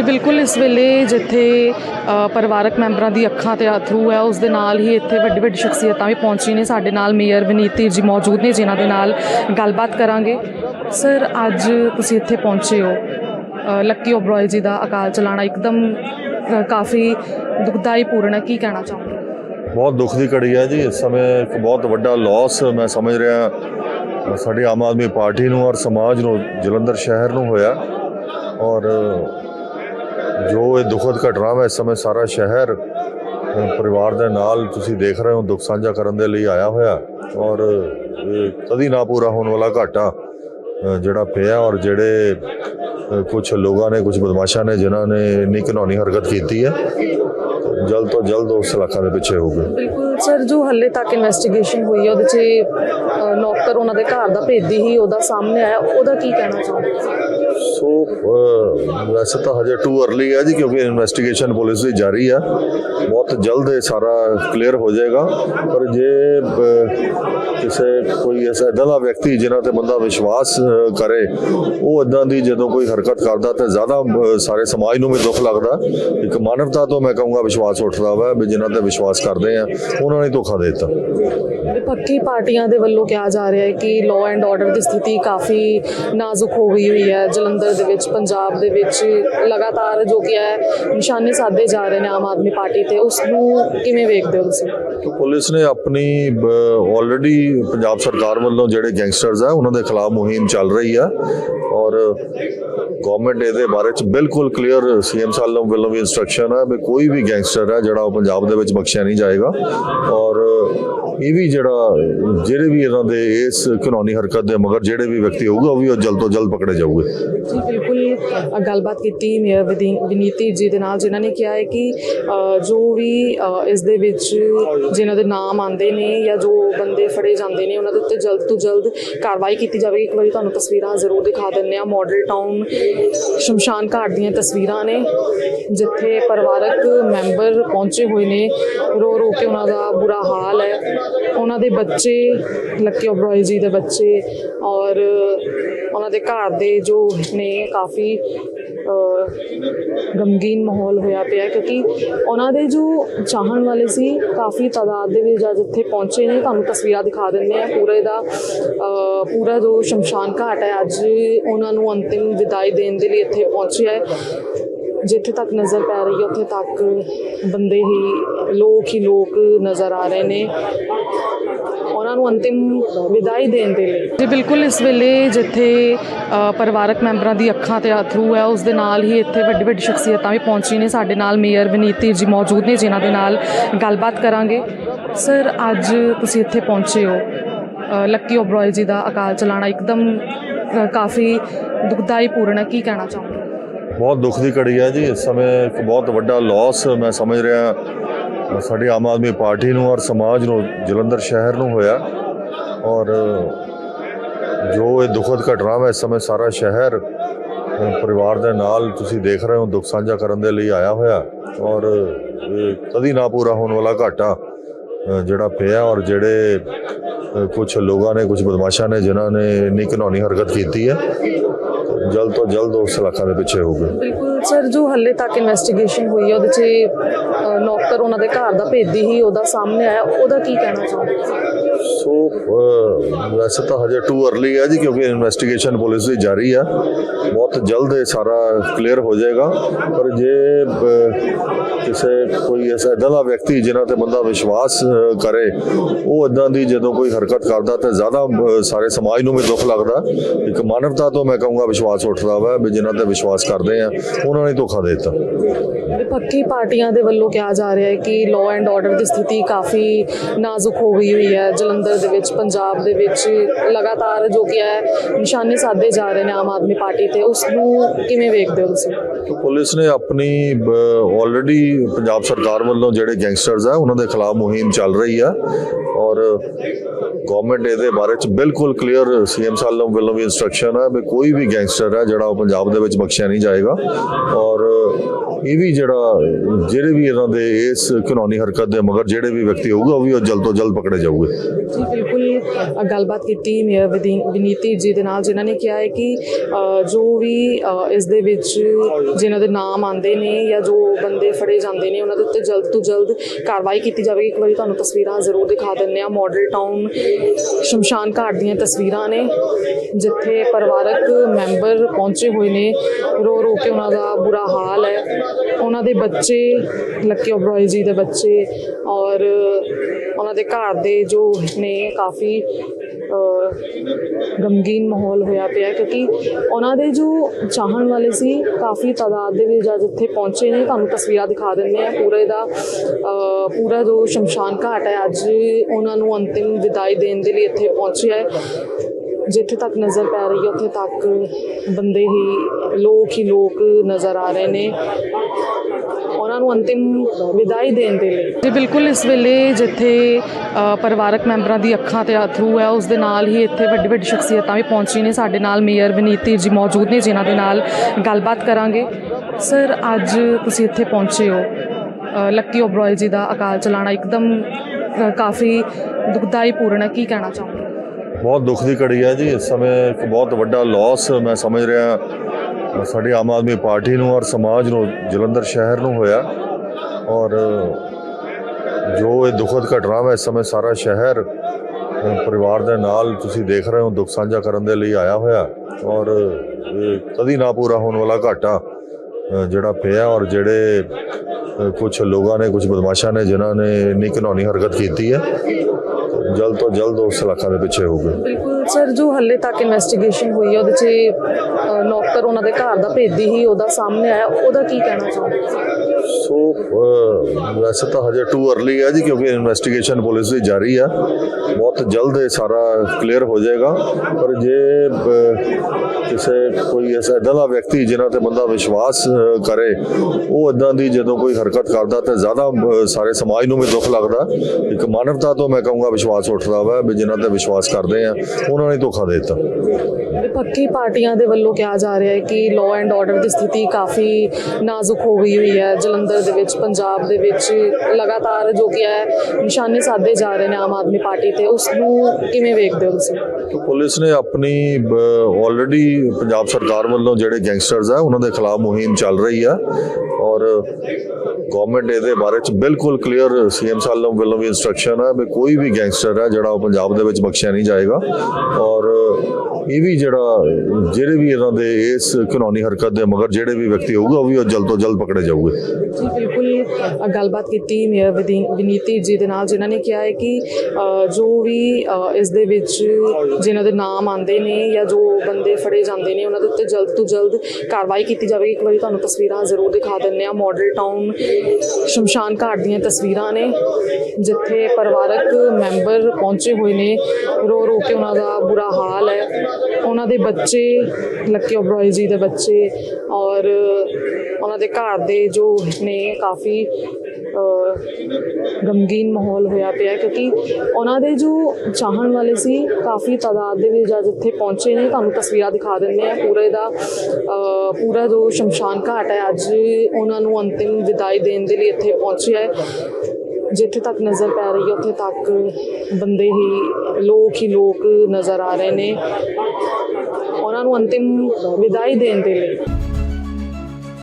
ਤੇ ਬਿਲਕੁਲ ਇਸ ਵੇਲੇ ਜਿੱਥੇ ਪਰਿਵਾਰਕ ਮੈਂਬਰਾਂ ਦੀ ਅੱਖਾਂ ਤੇ ਅਥਰੂ ਹੈ, ਉਸ ਦੇ ਨਾਲ ਹੀ ਇੱਥੇ ਵੱਡੀ ਵੱਡੀ ਸ਼ਖਸੀਅਤਾਂ ਵੀ ਪਹੁੰਚੀ ਨੇ। ਸਾਡੇ ਨਾਲ ਮੇਅਰ ਵਿਨੀਤ ਜੀ ਮੌਜੂਦ ਨੇ, ਜਿਨ੍ਹਾਂ ਦੇ ਨਾਲ ਗੱਲਬਾਤ ਕਰਾਂਗੇ। ਸਰ, ਅੱਜ ਤੁਸੀਂ ਇੱਥੇ ਪਹੁੰਚੇ ਹੋ। ਲੱਕੀ ਓਬਰੋਏ ਜੀ ਦਾ ਅਕਾਲ ਚਲਾਣਾ ਇੱਕਦਮ ਕਾਫੀ ਦੁਖਦਾਈ ਪੂਰਨ ਹੈ। ਕੀ ਕਹਿਣਾ ਚਾਹੋਗੇ? ਬਹੁਤ ਦੁੱਖ ਦੀ ਘੜੀ ਹੈ ਜੀ। ਇਸ ਸਮੇਂ ਇੱਕ ਬਹੁਤ ਵੱਡਾ ਲਾਸ ਮੈਂ ਸਮਝ ਰਿਹਾ ਸਾਡੀ ਆਮ ਆਦਮੀ ਪਾਰਟੀ ਨੂੰ ਔਰ ਸਮਾਜ ਨੂੰ, ਜਲੰਧਰ ਸ਼ਹਿਰ ਨੂੰ ਹੋਇਆ। ਔਰ ਜੋ ਇਹ ਦੁਖਦ ਘਟਨਾ ਹੈ ਇਸ ਸਮੇਂ ਸਾਰਾ ਸ਼ਹਿਰ ਪਰਿਵਾਰ ਦੇ ਨਾਲ ਤੁਸੀਂ ਦੇਖ ਰਹੇ ਹੋ ਦੁੱਖ ਸਾਂਝਾ ਕਰਨ ਦੇ ਲਈ ਆਇਆ ਹੋਇਆ। ਔਰ ਇਹ ਕਦੀ ਨਾ ਪੂਰਾ ਹੋਣ ਵਾਲਾ ਘਾਟਾ ਜਿਹੜਾ ਪਿਆ ਔਰ ਜਿਹੜੇ ਕੁਝ ਲੋਕਾਂ ਨੇ ਕੁਝ ਬਦਮਾਸ਼ਾਂ ਨੇ ਜਿਨ੍ਹਾਂ ਨੇ ਇੰਨੀ ਘਿਨੌਣੀ ਹਰਕਤ ਕੀਤੀ ਹੈ ਜਲਦ ਤੋਂ ਜਲਦ ਉਸ ਇਲਾਕਾ ਦੇ ਪਿੱਛੇ ਹੋਊਗੇ। ਬਿਲਕੁਲ ਸਰ ਜੋ ਹੱਲੇ ਤੱਕ ਇਨਵੈਸਟੀਗੇਸ਼ਨ ਹੋਈ ਹੈ ਉਹਦੇ 'ਚ ਅ, ਨੌਕਰ ਉਹਨਾਂ ਦੇ ਘਰ ਦਾ ਭੇਦੀ ਹੀ ਉਹਦਾ ਸਾਹਮਣੇ ਆਇਆ ਉਹਦਾ ਕੀ ਕਹਿਣਾ ਚਾਹੁੰਦੇ ਸੋ ਵੈਸੇ ਤਾਂ ਹਜੇ ਟੂ अर्ਲੀ ਹੈ ਜੀ, ਕਿਉਂਕਿ ਇਨਵੈਸਟੀਗੇਸ਼ਨ ਪੁਲਿਸ ਦੀ ਜਾਰੀ ਆ। ਬਹੁਤ ਜਲਦ ਇਹ ਸਾਰਾ ਕਲੀਅਰ ਹੋ ਜਾਏਗਾ। ਪਰ ਜੇ ਕਿਸੇ ਕੋਈ ਐਸਾ ਏਦਾਂ ਦਾ ਵਿਅਕਤੀ ਜਿਨ੍ਹਾਂ ਤੇ ਬੰਦਾ ਵਿਸ਼ਵਾਸ ਕਰੇ, ਉਹ ਇਦਾਂ ਦੀ ਜਦੋਂ ਕੋਈ ਹਰਕਤ ਕਰਦਾ ਤਾਂ ਜ਼ਿਆਦਾ ਸਾਰੇ ਸਮਾਜ ਨੂੰ ਵੀ ਦੁੱਖ ਲੱਗਦਾ। ਇੱਕ ਮਾਨਵਤਾ ਤੋਂ ਮੈਂ ਕਹੂੰਗਾ ਵਿਸ਼ਵਾਸ ਉੱਠਦਾ ਵਾ ਵੀ ਜਿਨ੍ਹਾਂ ਤੇ ਵਿਸ਼ਵਾਸ ਕਰਦੇ ਆ, ਉਹਨਾਂ ਨੇ ਧੋਖਾ ਦੇ ਦਿੱਤਾ। ਵਿਪੱਖੀ ਪਾਰਟੀਆਂ ਦੇ ਵੱਲੋਂ ਕਿਹਾ ਜਾ ਰਿਹਾ ਹੈ ਕਿ ਲਾਅ ਐਂਡ ਆਰਡਰ ਦੀ ਸਥਿਤੀ ਕਾਫੀ ਨਾਜ਼ੁਕ ਹੋ ਗਈ ਹੋਈ ਹੈ। ਜਲੰਧਰ ਦੇ ਵਿੱਚ, ਪੰਜਾਬ ਦੇ ਵਿੱਚ ਲਗਾਤਾਰ ਜੋ ਕਿ ਹੈ, ਨਿਸ਼ਾਨੇ ਸਾਧੇ ਜਾ ਰਹੇ ਨੇ ਆਮ ਆਦਮੀ ਪਾਰਟੀ ਤੇ। ਉਸ ਨੂੰ ਕਿਵੇਂ ਵੇਖਦੇ ਹੋ ਤੁਸੀਂ? ਪੁਲਿਸ ਨੇ ਆਪਣੀ ਆਲਰੇਡੀ ਪੰਜਾਬ ਸਰਕਾਰ ਵੱਲੋਂ ਜਿਹੜੇ ਗੈਂਗਸਟਰਸ ਆ, ਉਹਨਾਂ ਦੇ ਖਿਲਾਫ ਮੁਹਿੰਮ ਚੱਲ ਰਹੀ ਆ। ਔਰ ਗਵਰਨਮੈਂਟ ਇਹਦੇ ਬਾਰੇ ਚ ਬਿਲਕੁਲ ਕਲੀਅਰ ਸੀਐਮ ਸਾਹਿਬ ਵੱਲੋਂ ਵੀ ਇਨਸਟਰਕਸ਼ਨ ਹੈ ਵੀ ਕੋਈ ਵੀ ਗੈਂਗਸਟਰ ਹੈ ਜਿਹੜਾ ਉਹ ਪੰਜਾਬ ਦੇ ਵਿੱਚ ਬਖਸ਼ਿਆ ਨਹੀਂ ਜਾਏਗਾ। ਔਰ ਇਹ ਵੀ ਜਿਹੜਾ, ਜਿਹੜੇ ਵੀ ਇਹਨਾਂ ਦੇ ਇਸ ਕਾਨੂੰਨੀ ਹਰਕਤ ਦੇ ਮਗਰ ਜਿਹੜੇ ਵੀ ਵਿਅਕਤੀ ਹੋਊਗਾ, ਉਹ ਵੀ ਜਲਦ ਤੋਂ ਜਲਦ ਪਕੜੇ ਜਾਊਗੇ। ਜੀ, ਬਿਲਕੁਲ ਗੱਲਬਾਤ ਕੀਤੀ ਮੇਅਰ ਵਿਨੀਤੀ ਜੀ ਦੇ ਨਾਲ, ਜਿਨ੍ਹਾਂ ਨੇ ਕਿਹਾ ਹੈ ਕਿ ਜੋ ਵੀ ਇਸ ਦੇ ਵਿੱਚ ਜਿਨ੍ਹਾਂ ਦੇ ਨਾਮ ਆਉਂਦੇ ਨੇ ਜਾਂ ਜੋ ਬੰਦੇ ਫੜੇ ਜਾਂਦੇ ਨੇ, ਉਹਨਾਂ ਦੇ ਉੱਤੇ ਜਲਦ ਤੋਂ ਜਲਦ ਕਾਰਵਾਈ ਕੀਤੀ ਜਾਵੇਗੀ। ਇੱਕ ਵਾਰੀ ਤੁਹਾਨੂੰ ਤਸਵੀਰਾਂ ਜ਼ਰੂਰ ਦਿਖਾ ਦਿੰਦੇ ਆ ਮਾਡਲ ਟਾਊਨ ਸ਼ਮਸ਼ਾਨ ਘਾਟ ਦੀਆਂ ਤਸਵੀਰਾਂ ਨੇ, ਜਿੱਥੇ ਪਰਿਵਾਰਕ ਮੈਂਬਰ ਪਹੁੰਚੇ ਹੋਏ ਨੇ। ਰੋ ਰੋ ਕੇ ਉਹਨਾਂ ਦਾ ਬੁਰਾ ਹਾਲ ਹੈ। ਉਹਨਾਂ ਦੇ ਬੱਚੇ, ਲੱਕੀ ਓਬਰੋਏ ਜੀ ਦੇ ਬੱਚੇ ਔਰ ਉਹਨਾਂ ਦੇ ਘਰ ਦੇ ਜੋ ਨੇ ਕਾਫੀ ਗਮਗੀਨ ਮਾਹੌਲ ਹੋਇਆ ਪਿਆ ਕਿਉਂਕਿ ਉਹਨਾਂ ਦੇ ਜੋ ਚਾਹਣ ਵਾਲੇ ਸੀ ਕਾਫੀ ਤਾਦਾਦ ਦੇ ਵਿੱਚ ਅੱਜ ਇੱਥੇ ਪਹੁੰਚੇ ਨੇ, ਤੁਹਾਨੂੰ ਤਸਵੀਰਾਂ ਦਿਖਾ ਦਿੰਦੇ ਆ ਪੂਰੇ ਦਾ ਪੂਰਾ ਜੋ ਸ਼ਮਸ਼ਾਨ ਘਾਟ ਹੈ, ਅੱਜ ਉਹਨਾਂ ਨੂੰ ਅੰਤਿਮ ਵਿਦਾਈ ਦੇਣ ਦੇ ਲਈ ਇੱਥੇ ਪਹੁੰਚਿਆ ਹੈ। ਜਿੱਥੇ ਤੱਕ ਨਜ਼ਰ ਪੈ ਰਹੀ ਹੈ, ਉੱਥੇ ਤੱਕ ਬੰਦੇ ਹੀ ਲੋਕ ਹੀ ਲੋਕ ਨਜ਼ਰ ਆ ਰਹੇ ਨੇ। ਉਹਨਾਂ ਨੂੰ ਅੰਤਿਮ ਵਿਦਾਈ ਦੇਣ ਦੇ ਲਈ। ਜੀ ਬਿਲਕੁਲ, ਇਸ ਵੇਲੇ ਜਿੱਥੇ ਪਰਿਵਾਰਕ ਮੈਂਬਰਾਂ ਦੀ ਅੱਖਾਂ ਤੇ ਅਥਰੂ ਹੈ, ਉਸ ਦੇ ਨਾਲ ਹੀ ਇੱਥੇ ਵੱਡੀ ਵੱਡੀ ਸ਼ਖਸੀਅਤਾਂ ਵੀ ਪਹੁੰਚੀ ਨੇ। ਸਾਡੇ ਨਾਲ ਮੇਅਰ ਵਿਨੀਤੀ ਜੀ ਮੌਜੂਦ ਨੇ, ਜਿਨ੍ਹਾਂ ਦੇ ਨਾਲ ਗੱਲਬਾਤ ਕਰਾਂਗੇ। ਸਰ, ਅੱਜ ਤੁਸੀਂ ਇੱਥੇ ਪਹੁੰਚੇ ਹੋ। ਲੱਕੀ ਓਬਰੋਏ ਜੀ ਦਾ ਅਕਾਲ ਚਲਾਣਾ ਇੱਕਦਮ ਕਾਫੀ ਦੁਖਦਾਈ ਪੂਰਨ ਹੈ। ਕੀ ਕਹਿਣਾ ਚਾਹੋਗੇ? ਬਹੁਤ ਦੁੱਖ ਦੀ ਘੜੀ ਹੈ ਜੀ। ਇਸ ਸਮੇਂ ਇੱਕ ਬਹੁਤ ਵੱਡਾ ਲਾਸ ਮੈਂ ਸਮਝ ਰਿਹਾ ਸਾਡੀ ਆਮ ਆਦਮੀ ਪਾਰਟੀ ਨੂੰ ਔਰ ਸਮਾਜ ਨੂੰ, ਜਲੰਧਰ ਸ਼ਹਿਰ ਨੂੰ ਹੋਇਆ। ਔਰ ਜੋ ਇਹ ਦੁਖਦ ਘਟਨਾ ਹੈ ਇਸ ਸਮੇਂ ਸਾਰਾ ਸ਼ਹਿਰ ਪਰਿਵਾਰ ਦੇ ਨਾਲ ਤੁਸੀਂ ਦੇਖ ਰਹੇ ਹੋ, ਦੁੱਖ ਸਾਂਝਾ ਕਰਨ ਦੇ ਲਈ ਆਇਆ ਹੋਇਆ। ਔਰ ਇਹ ਕਦੀ ਨਾ ਪੂਰਾ ਹੋਣ ਵਾਲਾ ਘਾਟਾ ਜਿਹੜਾ ਪਿਆ ਔਰ ਜਿਹੜੇ ਕੁਝ ਲੋਕਾਂ ਨੇ ਕੁਝ ਬਦਮਾਸ਼ਾਂ ਨੇ, ਜਿਨ੍ਹਾਂ ਨੇ ਇੰਨੀ ਘਿਨੌਣੀ ਹਰਕਤ ਕੀਤੀ ਹੈ। ਜਲਦ ਤੋਂ ਜਲਦ ਉਸ ਇਲਾਕਾ ਦੇ ਪਿੱਛੇ ਹੋਊਗੇ। ਬਿਲਕੁਲ ਸਰ ਜੋ ਹੱਲੇ ਤੱਕ ਇਨਵੈਸਟੀਗੇਸ਼ਨ ਹੋਈ ਹੈ ਉਹਦੇ 'ਚ ਨੌਕਰ ਉਹਨਾਂ ਦੇ ਘਰ ਦਾ ਭੇਦੀ ਹੀ ਉਹਦਾ ਸਾਹਮਣੇ ਆਇਆ, ਉਹਦਾ ਕੀ ਕਹਿਣਾ ਚਾਹੋਗੇ? ਸੋ ਵੈਸੇ ਤਾਂ ਹਜੇ ਟੂ अर्ਲੀ ਹੈ ਜੀ, ਕਿਉਂਕਿ ਇਨਵੈਸਟੀਗੇਸ਼ਨ ਪੁਲਿਸ ਦੀ ਜਾਰੀ ਹੈ ਬਹੁਤ ਜਲਦ ਇਹ ਸਾਰਾ ਕਲੀਅਰ ਹੋ ਜਾਏਗਾ। ਪਰ ਜੇ ਕਿਸੇ ਕੋਈ ਐਸਾ ਏਦਾਂ ਦਾ ਵਿਅਕਤੀ ਜਿਨ੍ਹਾਂ ਤੇ ਬੰਦਾ ਵਿਸ਼ਵਾਸ ਕਰੇ, ਉਹ ਇਦਾਂ ਦੀ ਜਦੋਂ ਕੋਈ ਹਰਕਤ ਕਰਦਾ, ਤਾਂ ਜ਼ਿਆਦਾ ਸਾਰੇ ਸਮਾਜ ਨੂੰ ਵੀ ਦੁੱਖ ਲੱਗਦਾ। ਇੱਕ ਮਾਨਵਤਾ ਤੋਂ ਮੈਂ ਕਹੂੰਗਾ ਵਿਸ਼ਵਾਸ ਉੱਠਦਾ ਵਾ, ਵੀ ਜਿਨ੍ਹਾਂ ਤੇ ਵਿਸ਼ਵਾਸ ਕਰਦੇ ਆ ਉਹਨਾਂ ਨੇ ਧੋਖਾ ਦੇ ਦਿੱਤਾ। ਵਿਪੱਖੀ ਪਾਰਟੀਆਂ ਦੇ ਵੱਲੋਂ ਕਿਹਾ ਜਾ ਰਿਹਾ ਹੈ ਕਿ ਲਾਅ ਐਂਡ ਆਰਡਰ ਦੀ ਸਥਿਤੀ ਕਾਫੀ ਨਾਜ਼ੁਕ ਹੋ ਗਈ ਹੋਈ ਹੈ ਜਲੰਧਰ ਦੇ ਵਿੱਚ ਪੰਜਾਬ ਦੇ ਵਿੱਚ ਲਗਾਤਾਰ ਜੋ ਕਿ ਹੈ ਨਿਸ਼ਾਨੇ ਸਾਧੇ ਜਾ ਰਹੇ ਨੇ ਆਮ ਆਦਮੀ ਪਾਰਟੀ ਤੇ। ਉਸ ਨੂੰ ਕਿਵੇਂ ਵੇਖਦੇ ਹੋ ਤੁਸੀਂ? ਪੁਲਿਸ ਨੇ ਆਪਣੀ ਆਲਰੇਡੀ ਪੰਜਾਬ ਸਰਕਾਰ ਵੱਲੋਂ ਜਿਹੜੇ ਗੈਂਗਸਟਰਸ ਆ ਉਹਨਾਂ ਦੇ ਖਿਲਾਫ ਮੁਹਿੰਮ ਚੱਲ ਰਹੀ ਆ। ਔਰ ਗਵਰਨਮੈਂਟ ਇਹਦੇ ਬਾਰੇ ਚ ਬਿਲਕੁਲ ਕਲੀਅਰ ਸੀਐਮ ਸਾਹਿਬ ਵੱਲੋਂ ਵੀ ਇਨਸਟਰਕਸ਼ਨ ਹੈ ਵੀ ਕੋਈ ਵੀ ਗੈਂਗਸਟਰ ਹੈ ਜਿਹੜਾ ਉਹ ਪੰਜਾਬ ਦੇ ਵਿੱਚ ਬਖਸ਼ਿਆ ਨਹੀਂ ਜਾਏਗਾ। ਔਰ ਇਹ ਵੀ ਜਿਹੜਾ, ਜਿਹੜੇ ਵੀ ਇਹਨਾਂ ਦੇ ਇਸ ਕਾਨੂੰਨੀ ਹਰਕਤ ਦੇ ਮਗਰ ਜਿਹੜੇ ਵੀ ਵਿਅਕਤੀ ਹੋਊਗਾ, ਉਹ ਵੀ ਜਲਦ ਤੋਂ ਜਲਦ ਪਕੜੇ ਜਾਊਗੇ। ਜੀ, ਬਿਲਕੁਲ ਗੱਲਬਾਤ ਕੀਤੀ ਮੇਅਰ ਵਿਧੀ- ਵਿਨੀਤੀ ਜੀ ਦੇ ਨਾਲ, ਜਿਨ੍ਹਾਂ ਨੇ ਕਿਹਾ ਹੈ ਕਿ ਜੋ ਵੀ ਇਸ ਦੇ ਵਿੱਚ ਜਿਨ੍ਹਾਂ ਦੇ ਨਾਮ ਆਉਂਦੇ ਨੇ ਜਾਂ ਜੋ ਬੰਦੇ ਫੜੇ ਜਾਂਦੇ ਨੇ, ਉਹਨਾਂ ਦੇ ਉੱਤੇ ਜਲਦ ਤੋਂ ਜਲਦ ਕਾਰਵਾਈ ਕੀਤੀ ਜਾਵੇਗੀ। ਇੱਕ ਵਾਰੀ ਤੁਹਾਨੂੰ ਤਸਵੀਰਾਂ ਜ਼ਰੂਰ ਦਿਖਾ ਦਿੰਦੇ ਆ ਮਾਡਲ ਟਾਊਨ ਸ਼ਮਸ਼ਾਨ ਘਾਟ ਦੀਆਂ ਤਸਵੀਰਾਂ ਨੇ, ਜਿੱਥੇ ਪਰਿਵਾਰਕ ਮੈਂਬਰ ਪਹੁੰਚੇ ਹੋਏ ਨੇ। ਰੋ ਰੋ ਕੇ ਉਹਨਾਂ ਦਾ ਬੁਰਾ ਹਾਲ ਹੈ। ਉਹਨਾਂ ਦੇ ਬੱਚੇ, ਲੱਕੀ ਓਬਰੋਏ ਜੀ ਦੇ ਬੱਚੇ ਔਰ ਉਹਨਾਂ ਦੇ ਘਰ ਦੇ ਜੋ ਨੇ ਕਾਫੀ ਗਮਗੀਨ ਮਾਹੌਲ ਹੋਇਆ ਪਿਆ ਕਿਉਂਕਿ ਉਹਨਾਂ ਦੇ ਜੋ ਚਾਹਣ ਵਾਲੇ ਸੀ ਕਾਫੀ ਤਾਦਾਦ ਦੇ ਵਿੱਚ ਅੱਜ ਇੱਥੇ ਪਹੁੰਚੇ ਨੇ। ਤੁਹਾਨੂੰ ਤਸਵੀਰਾਂ ਦਿਖਾ ਦਿੰਦੇ ਆ ਪੂਰੇ ਦਾ ਪੂਰਾ ਜੋ ਸ਼ਮਸ਼ਾਨ ਘਾਟ ਹੈ, ਅੱਜ ਉਹਨਾਂ ਨੂੰ ਅੰਤਿਮ ਵਿਦਾਈ ਦੇਣ ਦੇ ਲਈ ਇੱਥੇ ਪਹੁੰਚਿਆ ਹੈ। ਜਿੱਥੇ ਤੱਕ ਨਜ਼ਰ ਪੈ ਰਹੀ ਹੈ, ਉੱਥੇ ਤੱਕ ਬੰਦੇ ਹੀ ਲੋਕ ਹੀ ਲੋਕ ਨਜ਼ਰ ਆ ਰਹੇ ਨੇ। ਉਹਨਾਂ ਨੂੰ ਅੰਤਿਮ ਵਿਦਾਈ ਦੇਣ ਦੇ ਲਈ। ਜੀ, ਬਿਲਕੁਲ ਇਸ ਵੇਲੇ ਜਿੱਥੇ ਪਰਿਵਾਰਕ ਮੈਂਬਰਾਂ ਦੀ ਅੱਖਾਂ ਤੇ ਅਥਰੂ ਹੈ, ਉਸ ਦੇ ਨਾਲ ਹੀ ਇੱਥੇ ਵੱਡੀ ਵੱਡੀ ਸ਼ਖਸੀਅਤਾਂ ਵੀ ਪਹੁੰਚੀ ਨੇ। ਸਾਡੇ ਨਾਲ ਮੇਅਰ ਵਿਨੀਤੀ ਜੀ ਮੌਜੂਦ ਨੇ, ਜਿਨ੍ਹਾਂ ਦੇ ਨਾਲ ਗੱਲਬਾਤ ਕਰਾਂਗੇ। ਸਰ, ਅੱਜ ਤੁਸੀਂ ਇੱਥੇ ਪਹੁੰਚੇ ਹੋ। ਲੱਕੀ ਓਬਰੋਏ ਜੀ ਦਾ ਅਕਾਲ ਚਲਾਣਾ ਇੱਕਦਮ ਕਾਫੀ ਦੁਖਦਾਈ ਪੂਰਨ ਹੈ। ਕੀ ਕਹਿਣਾ ਚਾਹੋਗੇ? ਬਹੁਤ ਦੁੱਖ ਦੀ ਘੜੀ ਹੈ ਜੀ। ਇਸ ਸਮੇਂ ਇੱਕ ਬਹੁਤ ਵੱਡਾ ਲਾਸ ਮੈਂ ਸਮਝ ਰਿਹਾ ਸਾਡੀ ਆਮ ਆਦਮੀ ਪਾਰਟੀ ਨੂੰ ਔਰ ਸਮਾਜ ਨੂੰ, ਜਲੰਧਰ ਸ਼ਹਿਰ ਨੂੰ ਹੋਇਆ। ਔਰ ਜੋ ਇਹ ਦੁਖਦ ਘਟਨਾ ਵਾ, ਇਸ ਸਮੇਂ ਸਾਰਾ ਸ਼ਹਿਰ ਪਰਿਵਾਰ ਦੇ ਨਾਲ ਤੁਸੀਂ ਦੇਖ ਰਹੇ ਹੋ, ਦੁੱਖ ਸਾਂਝਾ ਕਰਨ ਦੇ ਲਈ ਆਇਆ ਹੋਇਆ। ਔਰ ਇਹ ਕਦੀ ਨਾ ਪੂਰਾ ਹੋਣ ਵਾਲਾ ਘਾਟਾ ਜਿਹੜਾ ਪਿਆ ਔਰ ਜਿਹੜੇ ਕੁਝ ਲੋਕਾਂ ਨੇ ਕੁਝ ਬਦਮਾਸ਼ਾਂ ਨੇ, ਜਿਨ੍ਹਾਂ ਨੇ ਇੰਨੀ ਘਿਨੌਣੀ ਹਰਕਤ ਕੀਤੀ ਹੈ। ਜਲਦ ਤੋਂ ਜਲਦ ਉਸ ਇਲਾਕਾ ਦੇ ਪਿੱਛੇ ਹੋਊਗੇ ਬਿਲਕੁਲ ਸਰ, ਜੋ ਹੱਲੇ ਤੱਕ ਇਨਵੈਸਟੀਗੇਸ਼ਨ ਹੋਈ ਹੈ ਉਹਦੇ 'ਚ ਨੌਕਰ ਉਹਨਾਂ ਦੇ ਘਰ ਦਾ ਭੇਦੀ ਹੀ ਉਹਦਾ ਸਾਹਮਣੇ ਆਇਆ। ਉਹਦਾ ਕੀ ਕਹਿਣਾ ਚਾਹੋਗੇ? ਸੋ ਵੈਸੇ ਤਾਂ ਹਜੇ ਟੂ अर्ਲੀ ਹੈ ਜੀ, ਕਿਉਂਕਿ ਇਨਵੈਸਟੀਗੇਸ਼ਨ ਪੁਲਿਸ ਦੀ ਜਾਰੀ ਆ। ਬਹੁਤ ਜਲਦ ਇਹ ਸਾਰਾ ਕਲੀਅਰ ਹੋ ਜਾਏਗਾ। ਪਰ ਜੇ ਕਿਸੇ ਕੋਈ ਐਸਾ ਏਦਾਂ ਦਾ ਵਿਅਕਤੀ ਜਿਨ੍ਹਾਂ ਤੇ ਬੰਦਾ ਵਿਸ਼ਵਾਸ ਕਰੇ, ਉਹ ਇਦਾਂ ਦੀ ਜਦੋਂ ਕੋਈ ਹਰਕਤ ਕਰਦਾ, ਤਾਂ ਜ਼ਿਆਦਾ ਸਾਰੇ ਸਮਾਜ ਨੂੰ ਵੀ ਦੁੱਖ ਲੱਗਦਾ। ਇੱਕ ਮਾਨਵਤਾ ਤੋਂ ਮੈਂ ਕਹੂੰਗਾ ਵਿਸ਼ਵਾਸ ਉੱਠਦਾ ਵਾ, ਵੀ ਜਿਨ੍ਹਾਂ ਤੇ ਵਿਸ਼ਵਾਸ ਕਰਦੇ ਆ, ਉਹਨਾਂ ਨੇ ਧੋਖਾ ਦੇ ਦਿੱਤਾ। ਵਿਪੱਖੀ ਪਾਰਟੀਆਂ ਦੇ ਵੱਲੋਂ ਕਿਹਾ ਜਾ ਰਿਹਾ ਹੈ ਕਿ ਲਾਅ ਐਂਡ ਆਰਡਰ ਦੀ ਸਥਿਤੀ ਕਾਫੀ ਨਾਜ਼ੁਕ ਹੋ ਗਈ ਹੋਈ ਹੈ। ਜਲੰਧਰ ਦੇ ਵਿੱਚ, ਪੰਜਾਬ ਦੇ ਵਿੱਚ ਲਗਾਤਾਰ ਜੋ ਕਿ ਹੈ, ਨਿਸ਼ਾਨੇ ਸਾਧੇ ਜਾ ਰਹੇ ਨੇ ਆਮ ਆਦਮੀ ਪਾਰਟੀ ਤੇ। ਉਸ ਨੂੰ ਕਿਵੇਂ ਵੇਖਦੇ ਹੋ ਤੁਸੀਂ? ਪੁਲਿਸ ਨੇ ਆਪਣੀ ਆਲਰੇਡੀ ਪੰਜਾਬ ਸਰਕਾਰ ਵੱਲੋਂ ਜਿਹੜੇ ਗੈਂਗਸਟਰਸ ਆ, ਉਹਨਾਂ ਦੇ ਖਿਲਾਫ ਮੁਹਿੰਮ ਚੱਲ ਰਹੀ ਆ। ਔਰ ਗਵਰਨਮੈਂਟ ਇਹਦੇ ਬਾਰੇ ਚ ਬਿਲਕੁਲ ਕਲੀਅਰ ਸੀਐਮ ਸਾਹਿਬ ਵੱਲੋਂ ਵੀ ਇਨਸਟਰਕਸ਼ਨ ਹੈ ਵੀ ਕੋਈ ਵੀ ਗੈਂਗਸਟਰ ਹੈ ਜਿਹੜਾ ਉਹ ਪੰਜਾਬ ਦੇ ਵਿੱਚ ਬਖਸ਼ਿਆ ਨਹੀਂ ਜਾਏਗਾ। ਔਰ ਇਹ ਵੀ ਜਿਹੜਾ ਜਿਹੜੇ ਵੀ ਇਹਨਾਂ ਦੇ ਇਸ ਕਾਨੂੰਨੀ ਹਰਕਤ ਦੇ ਮਗਰ ਜਿਹੜੇ ਵੀ ਵਿਅਕਤੀ ਹੋਊਗਾ ਉਹ ਵੀ ਜਲਦ ਤੋਂ ਜਲਦ ਪਕੜੇ ਜਾਊਗੇ। ਜੀ ਬਿਲਕੁਲ ਗੱਲਬਾਤ ਕੀਤੀ ਮੇਅਰ ਵਿਨੀਤੀ ਜੀ ਦੇ ਨਾਲ ਜਿਨ੍ਹਾਂ ਨੇ ਕਿਹਾ ਹੈ ਕਿ ਜੋ ਵੀ ਅ, ਇਸ ਦੇ ਵਿੱਚ ਜਿਨ੍ਹਾਂ ਦੇ ਨਾਮ ਆਉਂਦੇ ਨੇ ਜਾਂ ਜੋ ਬੰਦੇ ਫੜੇ ਜਾਂਦੇ ਨੇ ਉਹਨਾਂ ਦੇ ਉੱਤੇ ਜਲਦ ਤੋਂ ਜਲਦ ਕਾਰਵਾਈ ਕੀਤੀ ਜਾਵੇਗੀ। ਇੱਕ ਵਾਰੀ ਤੁਹਾਨੂੰ ਤਸਵੀਰਾਂ ਜ਼ਰੂਰ ਦਿਖਾ ਦਿੰਦੇ ਆ ਮਾਡਲ ਟਾਊਨ ਸ਼ਮਸ਼ਾਨ ਘਾਟ ਦੀਆਂ ਤਸਵੀਰਾਂ ਨੇ, ਜਿੱਥੇ ਪਰਿਵਾਰਕ ਮੈਂਬਰ ਪਹੁੰਚੇ ਹੋਏ ਨੇ। ਰੋ ਰੋ ਕੇ ਉਹਨਾਂ ਦਾ ਬੁਰਾ ਹਾਲ ਹੈ। ਉਹਨਾਂ ਦੇ ਬੱਚੇ, ਲੱਕੀ ਓਬਰੋਏ ਜੀ ਦੇ ਬੱਚੇ ਔਰ ਉਹਨਾਂ ਦੇ ਘਰ ਦੇ ਜੋ ਨੇ, ਕਾਫੀ ਗਮਗੀਨ ਮਾਹੌਲ ਹੋਇਆ ਪਿਆ ਕਿਉਂਕਿ ਉਹਨਾਂ ਦੇ ਜੋ ਚਾਹਣ ਵਾਲੇ ਸੀ, ਕਾਫੀ ਤਾਦਾਦ ਦੇ ਵਿੱਚ ਅੱਜ ਇੱਥੇ ਪਹੁੰਚੇ ਨੇ, ਤੁਹਾਨੂੰ ਤਸਵੀਰਾਂ ਦਿਖਾ ਦਿੰਦੇ ਆ ਪੂਰੇ ਦਾ ਪੂਰਾ ਜੋ ਸ਼ਮਸ਼ਾਨ ਘਾਟ ਹੈ, ਅੱਜ ਉਹਨਾਂ ਨੂੰ ਅੰਤਿਮ ਵਿਦਾਈ ਦੇਣ ਦੇ ਲਈ ਇੱਥੇ ਪਹੁੰਚਿਆ ਹੈ। ਜਿੱਥੇ ਤੱਕ ਨਜ਼ਰ ਪੈ ਰਹੀ ਹੈ, ਉੱਥੇ ਤੱਕ ਬੰਦੇ ਹੀ, ਲੋਕ ਹੀ ਲੋਕ ਨਜ਼ਰ ਆ ਰਹੇ ਨੇ। ਉਹਨਾਂ ਨੂੰ ਅੰਤਿਮ ਵਿਦਾਈ ਦੇਣ ਦੇ ਲਈ।